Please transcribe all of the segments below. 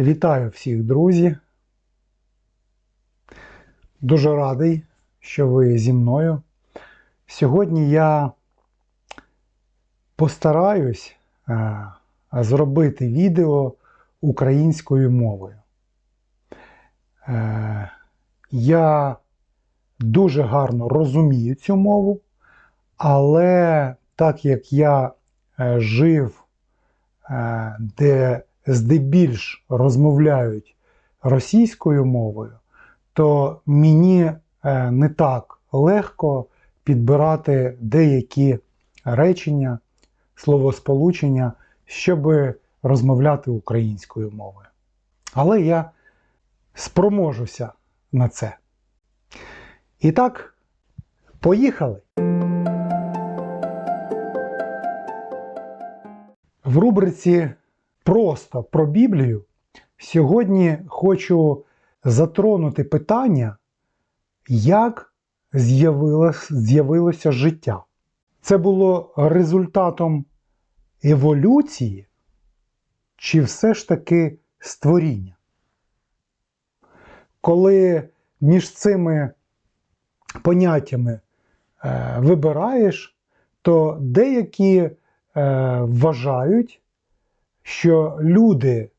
Вітаю всіх, друзі. Дуже радий, що ви зі мною. Сьогодні я постараюсь е, зробити відео українською мовою. Е, я дуже гарно розумію цю мову, але так як я е, жив, де здебільш розмовляють російською мовою, то мені е, не так легко підбирати деякі речення, словосполучення, щоб розмовляти українською мовою. Але я спроможуся на це. І так, поїхали! В рубриці Просто про Біблію сьогодні хочу затронути питання, як з'явилось, з'явилося життя. Це було результатом еволюції чи все ж таки створіння? Коли між цими поняттями е, вибираєш, то деякі е, вважають, що люди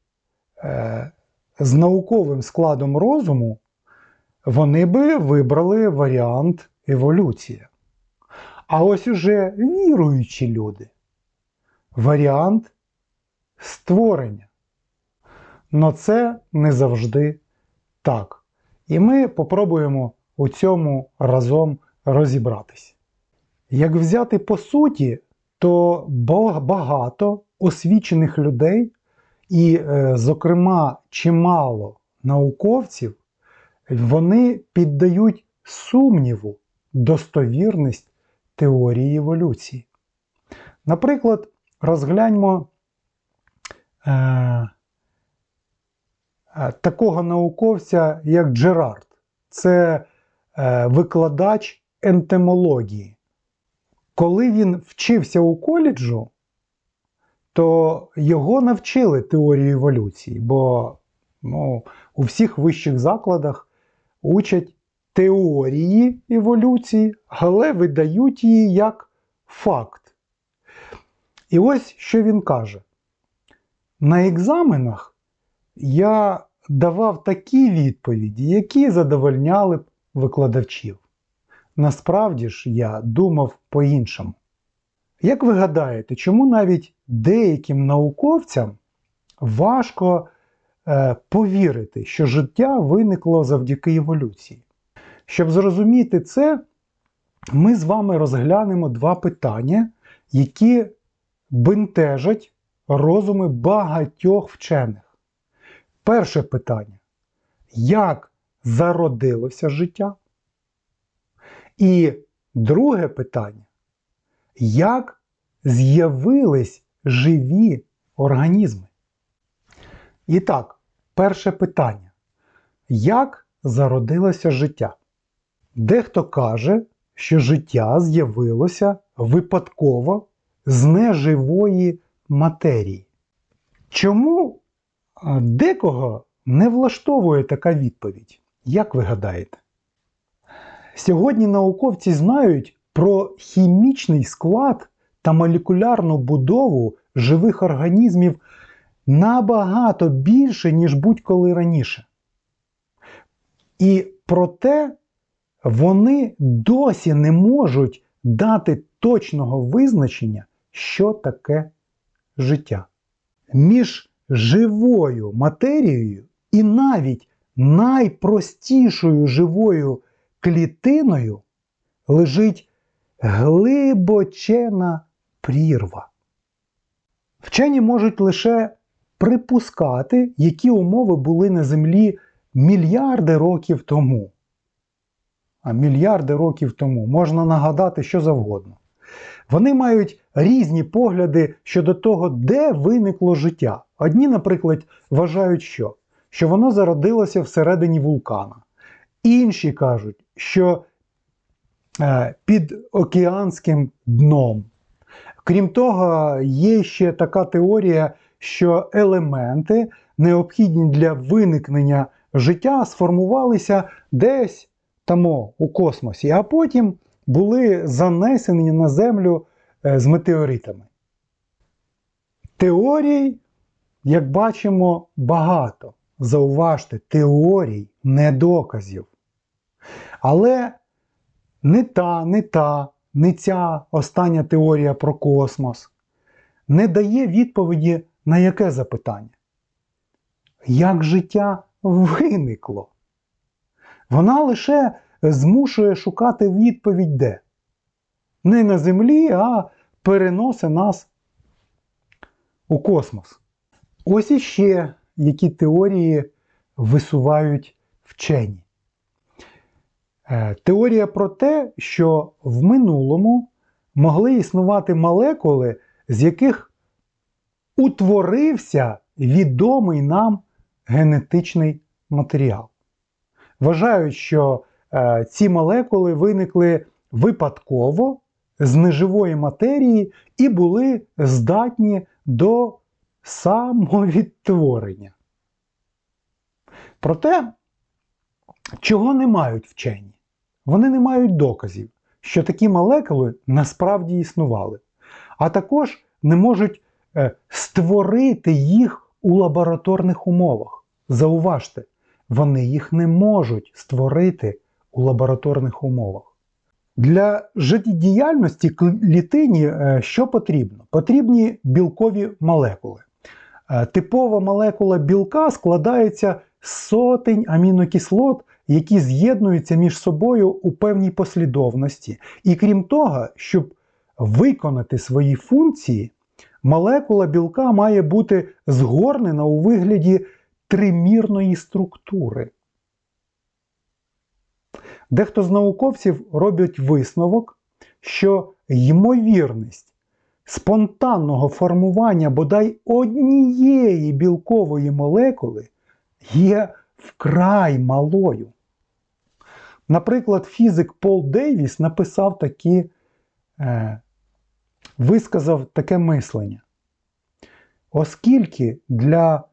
е, з науковим складом розуму вони би вибрали варіант еволюція. А ось уже віруючі люди варіант створення. Но це не завжди так. І ми попробуємо у цьому разом розібратись. Як взяти по суті, то багато освічених людей, і, е, зокрема, чимало науковців, вони піддають сумніву достовірність теорії еволюції. Наприклад, розгляньмо е, е, такого науковця, як Джерард. Це е, викладач ентемології. Коли він вчився у коледжу, то його навчили теорії еволюції, бо ну, у всіх вищих закладах учать теорії еволюції, але видають її як факт. І ось що він каже: на екзаменах я давав такі відповіді, які задовольняли б викладачів. Насправді ж я думав по-іншому. Як ви гадаєте, чому навіть деяким науковцям важко е, повірити, що життя виникло завдяки еволюції? Щоб зрозуміти це, ми з вами розглянемо два питання, які бентежать розуми багатьох вчених. Перше питання: як зародилося життя? І друге питання як з'явились живі організми? І так, перше питання. Як зародилося життя? Дехто каже, що життя з'явилося випадково з неживої матерії. Чому декого не влаштовує така відповідь? Як ви гадаєте? Сьогодні науковці знають про хімічний склад та молекулярну будову живих організмів набагато більше, ніж будь-коли раніше. І проте вони досі не можуть дати точного визначення, що таке життя. Між живою матерією і навіть найпростішою живою клітиною лежить глибочена прірва. Вчені можуть лише припускати, які умови були на Землі мільярди років тому. А мільярди років тому можна нагадати що завгодно. Вони мають різні погляди щодо того, де виникло життя. Одні, наприклад, вважають, що що воно зародилося всередині вулкана. Інші кажуть, що Е, під океанським дном. Крім того, є ще така теорія, що елементи необхідні для виникнення життя, сформувалися десь тамо у космосі, а потім були занесені на Землю е, з метеоритами. Теорій, як бачимо, багато. Зауважте, теорій, не доказів. Але не та, не та, не ця остання теорія про космос не дає відповіді на яке запитання? Як життя виникло? Вона лише змушує шукати відповідь де? Не на Землі, а переносить нас у космос. Ось іще які теорії висувають вчені. Е, Теорія про те, що в минулому могли існувати молекули, з яких утворився відомий нам генетичний матеріал. Вважають, що е, ці молекули виникли випадково з неживої матерії і були здатні до самовідтворення. Проте, чого не мають вчені? Вони не мають доказів, що такі молекули насправді існували, а також не можуть е, створити їх у лабораторних умовах. Зауважте, вони їх не можуть створити у лабораторних умовах. Для життєдіяльності клітині е, що потрібно? Потрібні білкові молекули. Е, Типова молекула білка складається з сотень амінокислот, які з'єднуються між собою у певній послідовності. І крім того, щоб виконати свої функції, молекула білка має бути згорнена у вигляді тримірної структури. Дехто з науковців робить висновок, що ймовірність спонтанного формування бодай однієї білкової молекули є вкрай малою. Наприклад, фізик Пол Дейвіс написав такі, е, висказав таке мислення. Оскільки для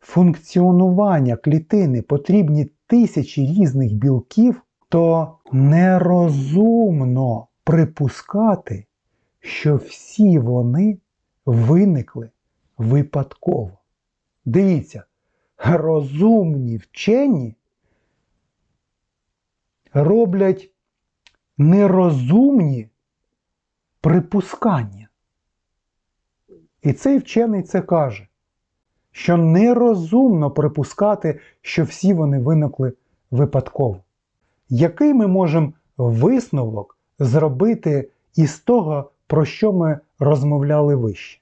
функціонування клітини потрібні тисячі різних білків, то нерозумно припускати, що всі вони виникли випадково. Дивіться, розумні вчені роблять нерозумні припускання. І цей вчений це каже, що нерозумно припускати, що всі вони виникли випадково. Який ми можемо висновок зробити із того, про що ми розмовляли вище?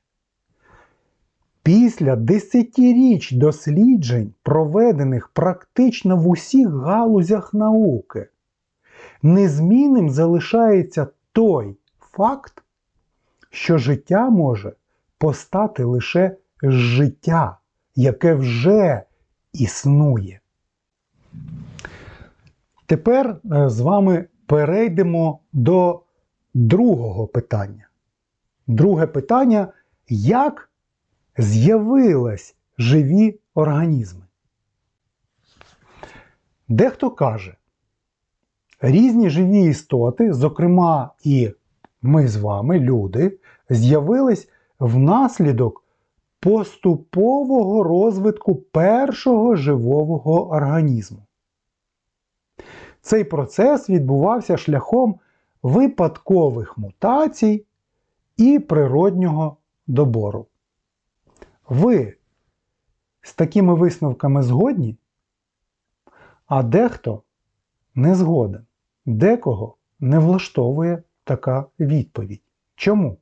Після десятиріч досліджень, проведених практично в усіх галузях науки, незмінним залишається той факт, що життя може постати лише життя, яке вже існує. Тепер е, з вами перейдемо до другого питання. Друге питання, як з'явились живі організми? Дехто каже, різні живі істоти, зокрема і ми з вами, люди, з'явились внаслідок поступового розвитку першого живого організму. Цей процес відбувався шляхом випадкових мутацій і природнього добору. Ви з такими висновками згодні, а дехто не згоден, декого не влаштовує така відповідь. Чому?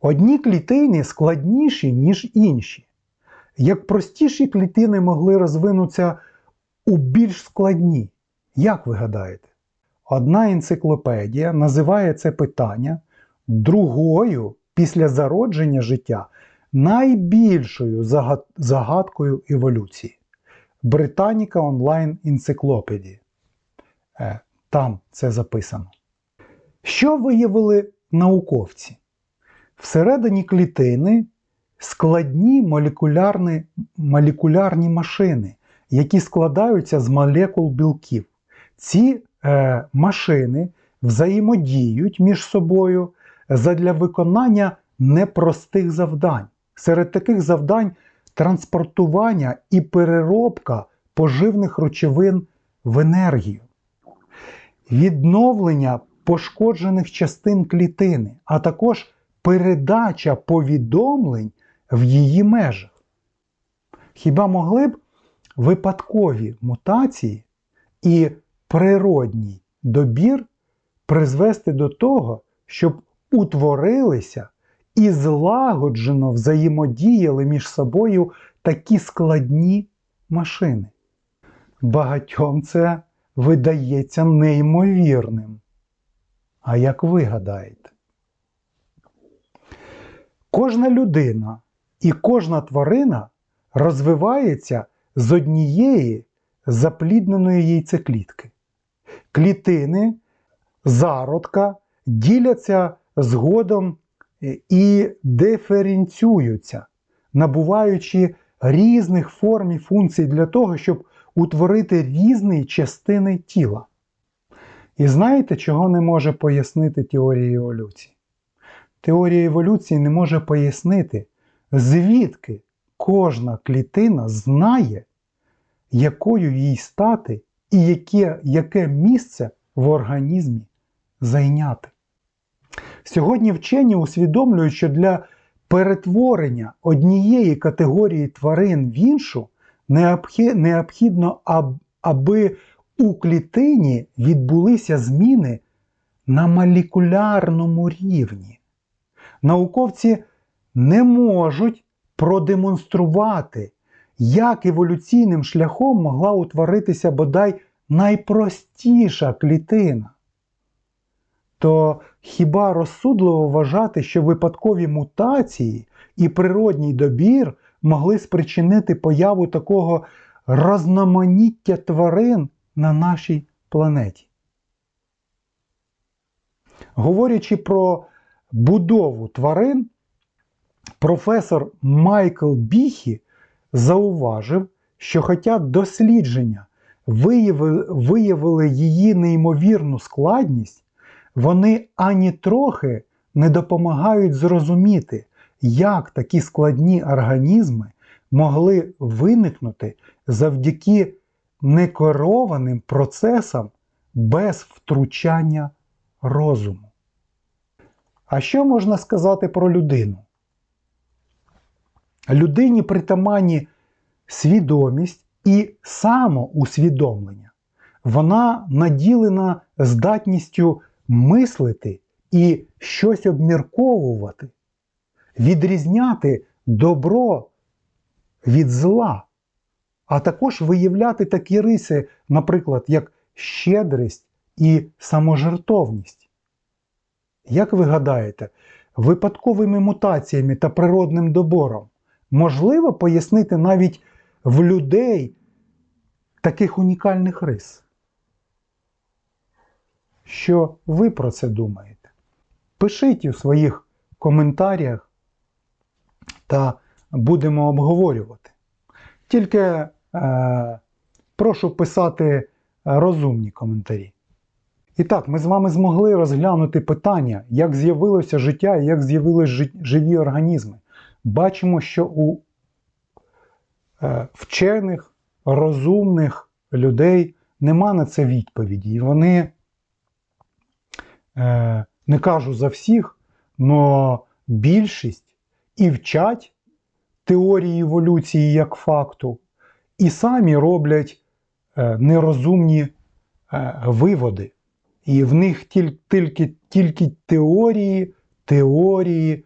Одні клітини складніші, ніж інші. Як простіші клітини могли розвинутися у більш складні. Як ви гадаєте? Одна енциклопедія називає це питання другою після зародження життя найбільшою загадкою еволюції. Британіка онлайн енциклопедії. Е, там це записано. Що виявили науковці? Всередині клітини складні молекулярні, молекулярні машини, які складаються з молекул білків. Ці е, машини взаємодіють між собою задля виконання непростих завдань. Серед таких завдань транспортування і переробка поживних речовин в енергію, відновлення пошкоджених частин клітини, а також передача повідомлень в її межах. Хіба могли б випадкові мутації і природній добір призвести до того, щоб утворилися і злагоджено взаємодіяли між собою такі складні машини? Багатьом це видається неймовірним. А як ви гадаєте? Кожна людина і кожна тварина розвивається з однієї заплідненої яйцеклітки. Клітини зародка діляться згодом і диференціюються, набуваючи різних форм і функцій для того, щоб утворити різні частини тіла. І знаєте, чого не може пояснити теорія еволюції? Теорія еволюції не може пояснити, звідки кожна клітина знає, якою їй стати і яке, яке місце в організмі зайняти. Сьогодні вчені усвідомлюють, що для перетворення однієї категорії тварин в іншу необхідно, аби у клітині відбулися зміни на молекулярному рівні. Науковці не можуть продемонструвати, як еволюційним шляхом могла утворитися бодай найпростіша клітина. То хіба розсудливо вважати, що випадкові мутації і природній добір могли спричинити появу такого розноманіття тварин на нашій планеті? Говорячи про будову тварин, професор Майкл Біхі зауважив, що хоча дослідження виявили, її неймовірну складність, вони ані трохи не допомагають зрозуміти, як такі складні організми могли виникнути завдяки некерованим процесам без втручання розуму. А що можна сказати про людину? Людині притаманні свідомість і самоусвідомлення. Вона наділена здатністю мислити і щось обмірковувати, відрізняти добро від зла, а також виявляти такі риси, наприклад, як щедрість і саможертовність. Як ви гадаєте, випадковими мутаціями та природним добором можливо пояснити навіть в людей таких унікальних рис? Що ви про це думаєте? Пишіть у своїх коментарях та будемо обговорювати. Тільки е, прошу писати розумні коментарі. І так, ми з вами змогли розглянути питання, як з'явилося життя і як з'явилися живі організми. Бачимо, що у е, вчених, розумних людей нема на це відповіді. І вони, е, не кажу за всіх, але більшість і вчать теорії еволюції як факту, і самі роблять е, нерозумні виводи. І в них тільки, тільки теорії, теорії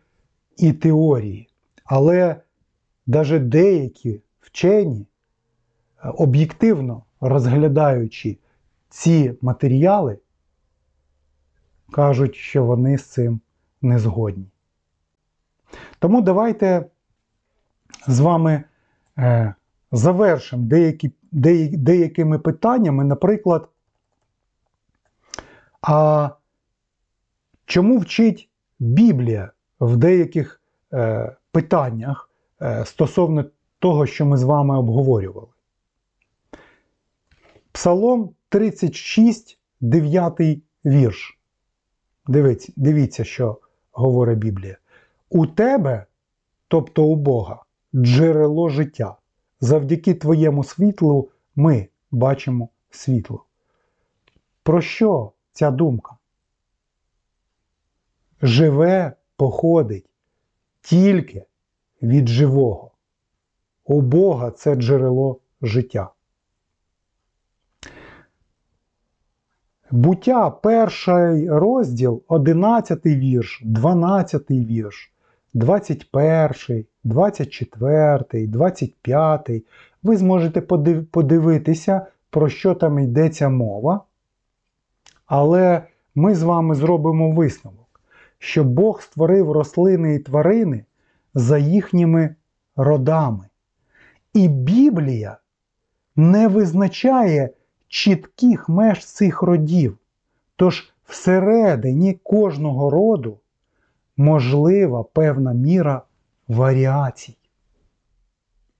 і теорії. Але навіть деякі вчені, е, об'єктивно розглядаючи ці матеріали, кажуть, що вони з цим не згодні. Тому давайте з вами е, завершимо деякі, деякими питаннями, наприклад. А чому вчить Біблія в деяких е, питаннях е, стосовно того, що ми з вами обговорювали. Псалом 36, 9 вірш. Дивіться, дивіться, що говорить Біблія. У тебе, тобто у Бога, джерело життя. Завдяки твоєму світлу ми бачимо світло. Про що ця думка? Живе походить тільки від живого. У Бога це джерело життя. Буття, перший розділ, 11 вірш, 12 вірш, 21, 24, 25. Ви зможете подивитися, про що там йдеться мова. Але ми з вами зробимо висновок, що Бог створив рослини і тварини за їхніми родами. І Біблія не визначає чітких меж цих родів. Тож всередині кожного роду можлива певна міра варіацій.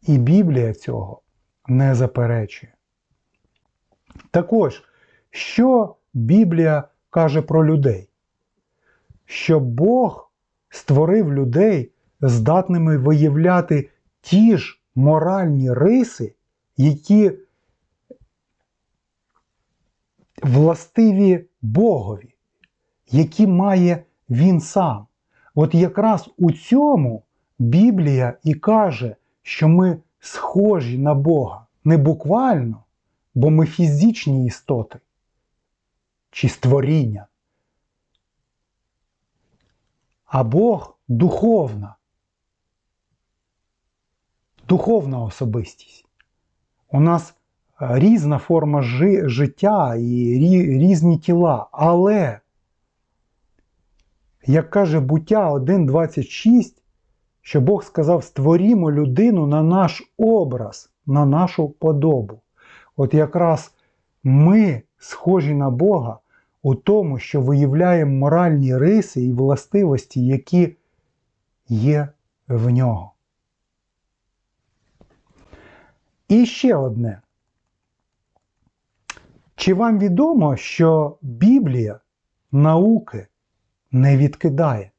І Біблія цього не заперечує. Також, що Біблія каже про людей? Що Бог створив людей здатними виявляти ті ж моральні риси, які властиві Богові, які має Він сам. От якраз у цьому Біблія і каже, що ми схожі на Бога не буквально, бо ми фізичні істоти чи створіння. А Бог духовна, духовна особистість. У нас різна форма жи життя і різні тіла. Але, як каже буття 1.26, що Бог сказав: створімо людину на наш образ, на нашу подобу. От якраз ми схожі на Бога у тому, що виявляємо моральні риси і властивості, які є в нього. І ще одне. Чи вам відомо, що Біблія науки не відкидає?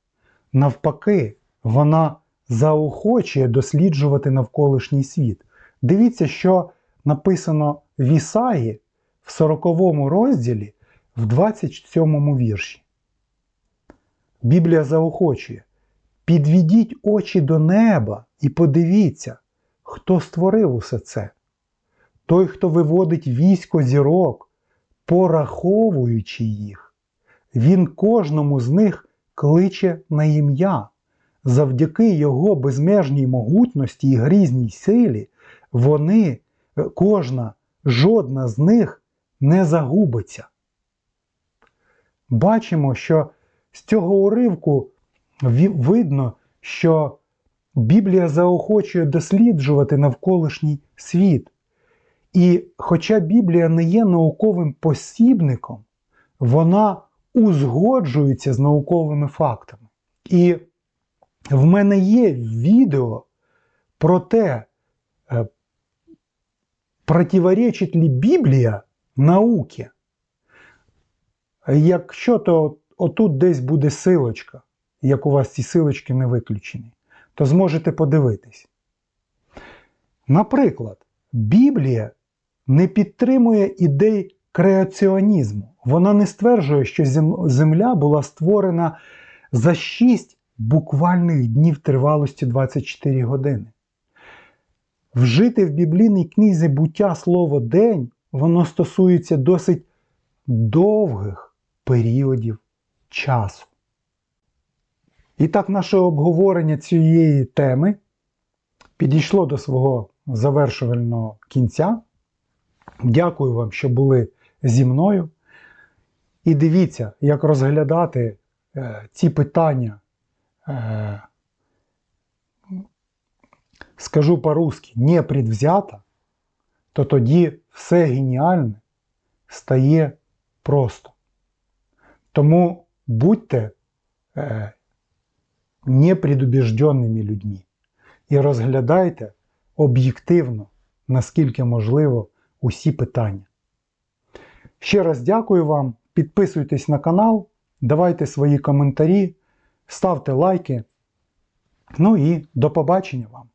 Навпаки, вона заохочує досліджувати навколишній світ. Дивіться, що написано в Ісаї в 40 розділі в 27 вірші. Біблія заохочує. Підведіть очі до неба і подивіться, хто створив усе це. Той, хто виводить військо зірок, пораховуючи їх, він кожному з них кличе на ім'я. Завдяки його безмежній могутності і грізній силі, вони, кожна, жодна з них не загубиться. Бачимо, що з цього уривку видно, що Біблія заохочує досліджувати навколишній світ. І хоча Біблія не є науковим посібником, вона узгоджується з науковими фактами. І в мене є відео про те, е, противоречить ли Біблія науки. Якщо то отут десь буде силочка, як у вас ці силочки не виключені, то зможете подивитись. Наприклад, Біблія не підтримує ідей креаціонізму. Вона не стверджує, що Земля була створена за 6 буквальних днів тривалості 24 години. Вжити в біблійній книзі буття слово день, воно стосується досить довгих періодів часу. І так, наше обговорення цієї теми підійшло до свого завершувального кінця. Дякую вам, що були зі мною. І дивіться, як розглядати е, ці питання. Е, скажу по-русски, не предвзято, то тоді все геніальне стає просто. Тому будьте е, непредубіжденними людьми. і розглядайте об'єктивно, наскільки можливо, усі питання. Ще раз дякую вам, підписуйтесь на канал, давайте свої коментарі, ставте лайки. Ну і до побачення вам!